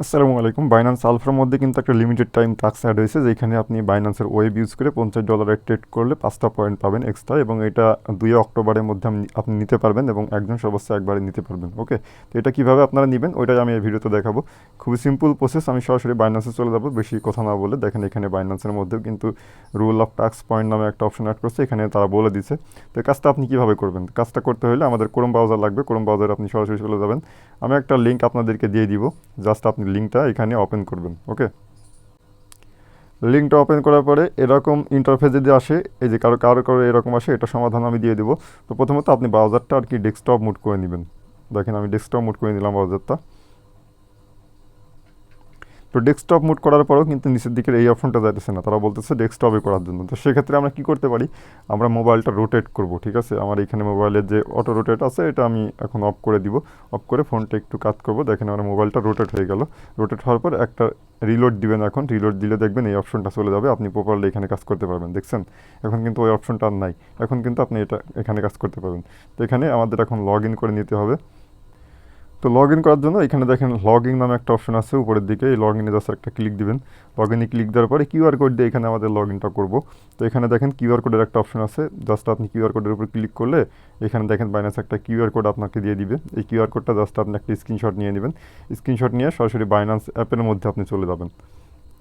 আসসালামু আলাইকুম। বাইন্যান্স আলফার মধ্যে কিন্তু একটা লিমিটেড টাইম টাক্স অ্যাড হয়েছে যেখানে আপনি বাইন্যান্সের ওয়েব ইউজ করে পঞ্চাশ ডলারের ট্রেড করলে পাঁচটা পয়েন্ট পাবেন এক্সট্রা এবং এটা দুই অক্টোবরের মধ্যে আপনি- নিতে পারবেন এবং একজন সদস্য একবারে নিতে পারবেন ওকে তো এটা কীভাবে আপনারা নেবেন ওইটাই আমি এই ভিডিওতে দেখাবো। খুবই সিম্পল প্রসেস আমি সরাসরি বাইন্যান্সে চলে যাব, বেশি কথা না বলে। দেখেন এখানে বাইন্যান্সের মধ্যেও কিন্তু রুল অফ টাক্স পয়েন্ট নামে একটা অপশন অ্যাড করছে, এখানে তারা বলে দিছে তো কাজটা আপনি কীভাবে করবেন? কাজটা করতে হলে আমাদের ক্রোম ব্রাউজার লাগবে ক্রোম ব্রাউজারে আপনি সরাসরি চলে যাবেন। আমি একটা লিঙ্ক আপনাদেরকে দিয়ে দিব জাস্ট আপনি লিঙ্কটা এখানে ওপেন করবেন ওকে লিঙ্কটা ওপেন করার পরে এরকম ইন্টারফেস যদি আসে, এই যে কারও কারও কারও এরকম আসে, এটা সমাধান আমি দিয়ে দেবো। তো প্রথমত আপনি ব্রাউজারটা আর কি ডেস্কটপ মুড করে নেবেন। দেখেন আমি ডেস্কটপ মুড করে নিলাম ব্রাউজারটা তো ডেস্কটপ মুড করার পরেও কিন্তু নিচের দিকের এই অপশনটা যাইতেছে না। তারা বলতেছে ডেস্কটপে করার জন্য। তো সেক্ষেত্রে আমরা কি করতে পারি? আমরা মোবাইলটা রোটেট করব, ঠিক আছে? আমার এখানে মোবাইলের যে অটো রোটেট আছে, এটা আমি এখন অফ করে দিব। অফ করে ফোনটা একটু কাজ করব। দেখেন আমার মোবাইলটা রোটেট হয়ে গেল। রোটেট হওয়ার পর একটা রিলোড দিবেন এখন। রিলোড দিলে দেখবেন এই অপশনটা চলে যাবে। আপনি প্রপারলি এখানে কাজ করতে পারবেন, দেখছেন? এখন কিন্তু ওই অপশনটা আর নাই। এখন কিন্তু আপনি এটা এখানে কাজ করতে পারবেন। তো এখানে আমাদের এখন লগ ইন করে নিতে হবে। তো লগ ইন করার জন্য এখানে দেখেন লগ ইন নামে একটা অপশন আছে, উপরের দিকে এই লগ ইনে জাস্ট একটা ক্লিক দিবেন। লগ ইনে ক্লিক দেওয়ার পরে কিউআর কোড দিয়ে এখানে আমাদের লগ ইনটা করব। তো এখানে দেখেন কিউআর কোডের একটা অপশন আছে জাস্ট আপনি কিউআর কোডের উপর ক্লিক করলে এখানে দেখেন বাইনাস একটা কিউআর কোড আপনাকে দিয়ে দিবে। এই কিউআর কোডটা জাস্ট আপনি একটা স্ক্রিনশট নিয়ে নেবেন। স্ক্রিনশট নিয়ে সরাসরি বাইনান্স অ্যাপের মধ্যে আপনি চলে যাবেন।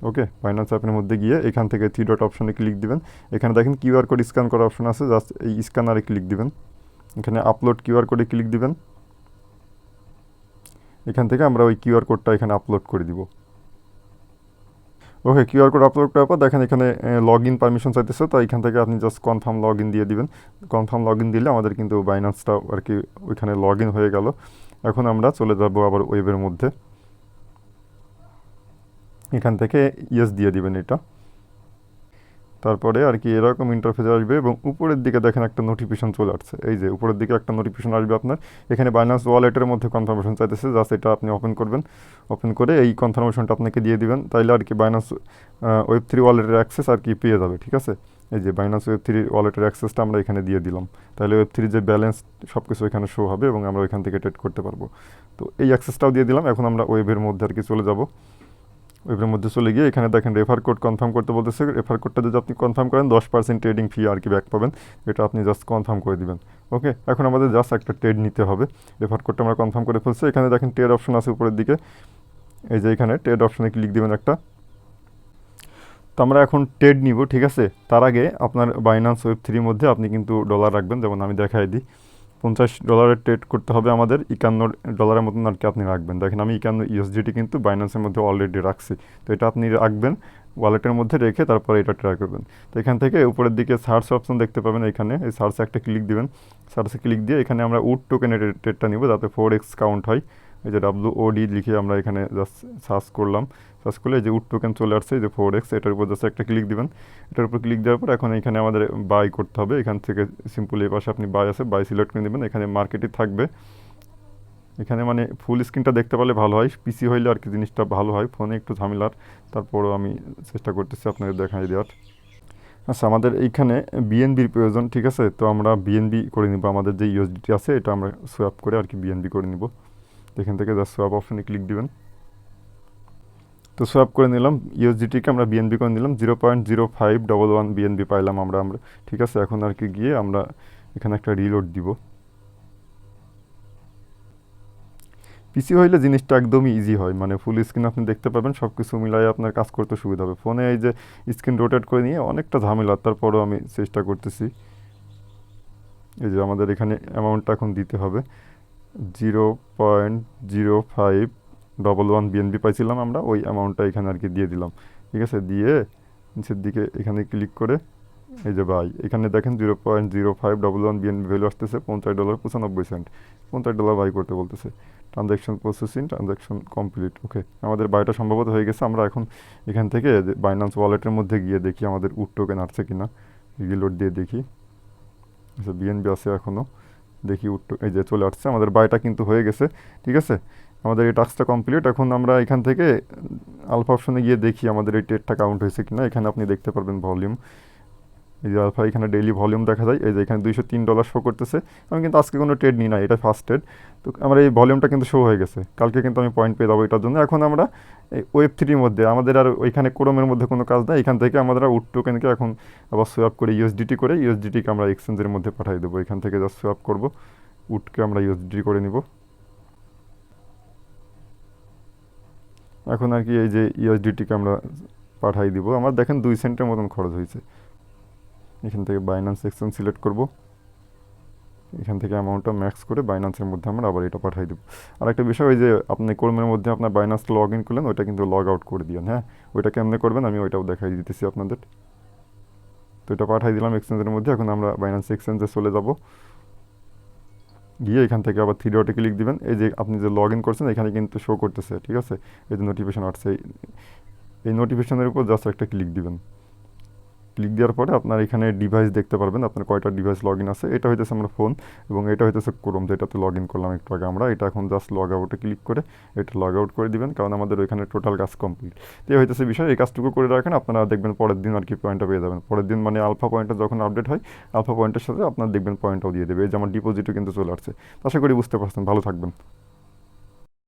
ওকে বাইনান্স অ্যাপের মধ্যে গিয়ে এখান থেকে থ্রি ডট অপশনে ক্লিক দিবেন। এখানে দেখেন কিউআর কোড স্ক্যান করার অপশন আছে জাস্ট এই স্ক্যানারে ক্লিক দিবেন। এখানে আপলোড কিউআর কোডে ক্লিক দিবেন। এখান থেকে আমরা ওই কিউআর কোডটা এখানে আপলোড করে দিব। ওকে কিউআর কোড আপলোড করার পর দেখেন এখানে লগ ইন পারমিশন চাইতেছে, তো এখান থেকে আপনি জাস্ট কনফার্ম লগ ইন দিয়ে দিবেন। কনফার্ম লগ ইন দিলে আমাদের কিন্তু বাইন্যান্সটা আর কি ওইখানে লগ ইন হয়ে গেল। এখন আমরা চলে যাব আবার ওয়েবের মধ্যে। এখান থেকে ইয়েস দিয়ে দিবেন এটা। তারপরে আর কি এরকম ইন্টারফেস আসবে এবং উপরের দিকে দেখেন একটা নোটিফিকেশন চলে আসছে। এই যে উপরের দিকে একটা নোটিফিকেশন আসবে আপনার। এখানে বাইনান্স ওয়ালেটের মধ্যে কনফার্মেশন চাইতেছে জাস্ট এটা আপনি ওপেন করবেন। ওপেন করে এই কনফার্মেশনটা আপনাকে দিয়ে দিবেন। তাইলে আর কি বাইনান্স ওয়েব থ্রি ওয়ালেটের অ্যাক্সেস আর কি পেয়ে যাবে, ঠিক আছে? এই যে বাইনান্স ওয়েব থ্রি ওয়ালেটের অ্যাক্সেসটা আমরা এখানে দিয়ে দিলাম। তাহলে ওয়েব থ্রি যে ব্যালেন্স সব কিছু এখানে শো হবে এবং আমরা ওইখান থেকে ট্রেড করতে পারব। তো এই অ্যাক্সেসটাও দিয়ে দিলাম। এখন আমরা ওয়েবের মধ্যে আর কি চলে যাব। ওয়েবের মধ্যে চলে গিয়ে এখানে দেখেন রেফার কোড কনফার্ম করতে বলতেছে। রেফার কোডটা যদি আপনি কনফার্ম করেন, দশ পার্সেন্ট ট্রেডিং ফি আর কি ব্যাক পাবেন। এটা আপনি জাস্ট কনফার্ম করে দিবেন। ওকে এখন আমাদের জাস্ট একটা ট্রেড নিতে হবে। রেফার কোডটা আমরা কনফার্ম করে ফেলছি। এখানে দেখেন ট্রেড অপশন আছে উপরের দিকে। এই যে এখানে ট্রেড অপশনে ক্লিক দিবেন একটা। তো আমরা এখন ট্রেড নিব, ঠিক আছে? তার আগে আপনার বাইনান্স ওয়েব থ্রির মধ্যে আপনি কিন্তু ডলার রাখবেন। যেমন আমি দেখাই দিই। পঞ্চাশ ডলারের ট্রেড করতে হবে আমাদের, একান্ন ডলারের মতন আর কি আপনি রাখবেন। দেখেন আমি একান্ন ইউএসডিটি কিন্তু বাইন্যান্সের মধ্যে অলরেডি রাখছি। তো এটা আপনি রাখবেন ওয়ালেটের মধ্যে রেখে তারপরে এটা ট্রাই করবেন। তো এখান থেকে উপরের দিকে সার্চ অপশন দেখতে পাবেন এখানে, এই সার্চে একটা ক্লিক দিবেন। সার্চে ক্লিক দিয়ে এখানে আমরা উড টোকেনের ট্রেডটা নিব, যাতে ফোর এক্স কাউন্ট হয়। এই যে ডাব্লু ডি লিখে আমরা এখানে জাস্ট সার্চ করলাম। সার্চ করলে যে উড টোকেন চলে আসছে যে ফোর এক্স এটার উপর জাস্ট একটা ক্লিক দিবেন। এটার উপর ক্লিক দেওয়ার পর এখন এখানে আমাদের বাই করতে হবে। এখান থেকে সিম্পল এই পাশে আপনি বাই আছে বাই সিলেক্ট করে দেবেন এখানে মার্কেটই থাকবে। এখানে মানে ফুল স্ক্রিনটা দেখতে পারলে ভালো হয়। পিসি হইলে আর কি জিনিসটা ভালো হয়। ফোনে একটু ঝামেলার। তারপরও আমি চেষ্টা করতেছি আপনাদের দেখাই দেওয়ার। আচ্ছা আমাদের এইখানে বিএনবির প্রয়োজন, ঠিক আছে? তো আমরা বিএনবি করে নিব। আমাদের যে ইউএসডিটি আছে, এটা আমরা সোয়াপ করে আর কি বিএনবি করে নিব। এখান থেকে জাস্ট সোয়াপ অপশনে ক্লিক দিবেন। তো সোয়াপ করে নিলাম ইউএসডিটিকে আমরা বিএনবি করে নিলাম zero point zero five double one BNB পাইলাম আমরা আমরা, ঠিক আছে? এখন আর কি গিয়ে আমরা এখানে একটা রিলোড দিব। পিসি হইলে জিনিসটা একদমই ইজি হয় মানে ফুল স্ক্রিন আপনি দেখতে পাবেন সব কিছু মিলাই আপনার কাজ করতে সুবিধা হবে। ফোনে এই যে স্ক্রিন রোটেট করে নিয়ে অনেকটা ঝামেলা, তারপরও আমি চেষ্টা করতেছি। এই যে আমাদের এখানে অ্যামাউন্টটা এখন দিতে হবে zero point zero five double one BNB পাইছিলাম আমরা, ওই অ্যামাউন্টটা এখানে আর কি দিয়ে দিলাম। ঠিক আছে? দিয়ে নিচের দিকে এখানে ক্লিক করে, এই যে ভাই, এখানে দেখেন zero point zero five double one BNB value আসতেছে পঞ্চাশ ডলার পঁচানব্বই সেন্ট পঞ্চাশ ডলার বাই করতে বলতেছে। Transaction processing transaction complete okay আমাদের বাইটা সম্ভবত হয়ে গেছে, আমরা এখন এখান থেকে বাইন্যান্স ওয়ালেটের মধ্যে গিয়ে দেখি আমাদের উড টোকেন আসছে কিনা। রিলোড দিয়ে দেখি। আচ্ছা বিএনবি আছে এখনও দেখি উড এই যে চলে আসছে। আমাদের বাইটা কিন্তু হয়ে গেছে, ঠিক আছে? আমাদের এই টাস্কটা কমপ্লিট। এখন আমরা এখান থেকে আলফা অপশনে গিয়ে দেখি আমাদের এই ট্রেডটা কাউন্ট হয়েছে কিনা। এখানে আপনি দেখতে পারবেন ভলিউম এই যে আলফা, এখানে ডেইলি ভলিউম দেখা যায়। এই যে এখানে দুইশো তিন ডলার শো করতেছে। আমি কিন্তু আজকে কোনো ট্রেড নিই না, এটা ফার্স্ট ট্রেড তো আমার এই ভলিউমটা কিন্তু শো হয়ে গেছে। কালকে কিন্তু আমি পয়েন্ট পেয়ে যাব এটার জন্য। এখন আমরা এই ওয়েব থ্রির মধ্যে, আমাদের আর ওইখানে ক্রোমের মধ্যে কোনো কাজ নেই। এখান থেকে আমাদের উড টোকেনকে এখন আবার সোয়াপ করে ইউএসডিটি করে ইউএসডিটিকে আমরা এক্সচেঞ্জের মধ্যে পাঠিয়ে দেবো। এখান থেকে জাস্ট সোয়াপ করব। উডকে আমরা ইউএসডিটি করে নিব। এখন আর কি এই যে ইউএসডিটিকে আমরা পাঠাই দিব। আমার দেখেন দুই সেন্টের মতন খরচ হয়েছে। এখান থেকে বাইন্যান্স এক্সচেঞ্জ সিলেক্ট করব। এখান থেকে অ্যামাউন্টটা ম্যাক্স করে বাইন্যান্সের মধ্যে আমরা আবার এটা পাঠাই দেবো। আর একটা বিষয় ওই যে আপনি কর্মের মধ্যে আপনার বাইন্যান্স লগ ইন করলেন, ওইটা কিন্তু লগ আউট করে দিবেন হ্যাঁ? ওইটা কেমনে করবেন আমি ওইটাও দেখাই দিতেছি আপনাদের। তো এটা পাঠাই দিলাম এক্সচেঞ্জের মধ্যে, এখন আমরা বাইন্যান্স এক্সচেঞ্জে চলে যাব। গিয়ে এখান থেকে আবার থ্রি ডটে ক্লিক দিবেন। এই যে আপনি যে লগ ইন করছেন, এখানে কিন্তু শো করতেছে, ঠিক আছে? এই যে নোটিফিকেশন আসছে, এই- নোটিফিকেশনের উপর জাস্ট একটা ক্লিক দিবেন। ক্লিক দেওয়ার পরে আপনার এখানে ডিভাইস দেখতে পারবেন, আপনার কয়টা ডিভাইস লগ ইন আছে। এটা হইতেছে আমার ফোন এবং এটা হইতেছে ক্রোম যেটাতে লগ ইন করলাম একটু আগে আমরা। এটা এখন জাস্ট লগ আউটে ক্লিক করে এটা লগ আউট করে দিবেন, কারণ আমাদের ওইখানে টোটাল কাজ কমপ্লিট তো এই হইতেছে বিষয়, এই কাজটুকু করে রাখেন, আপনারা দেখবেন পরের দিন আর কি পয়েন্টটা পেয়ে যাবেন। পরের দিন মানে আলফা পয়েন্টটা যখন আপডেট হয় আলফা পয়েন্টের সাথে আপনার দেখবেন পয়েন্টটাও দিয়ে দেবে। এই যে আমার ডিপোজিটও কিন্তু চলে আসছে। আশা করি বুঝতে পারছেন, ভালো থাকবেন।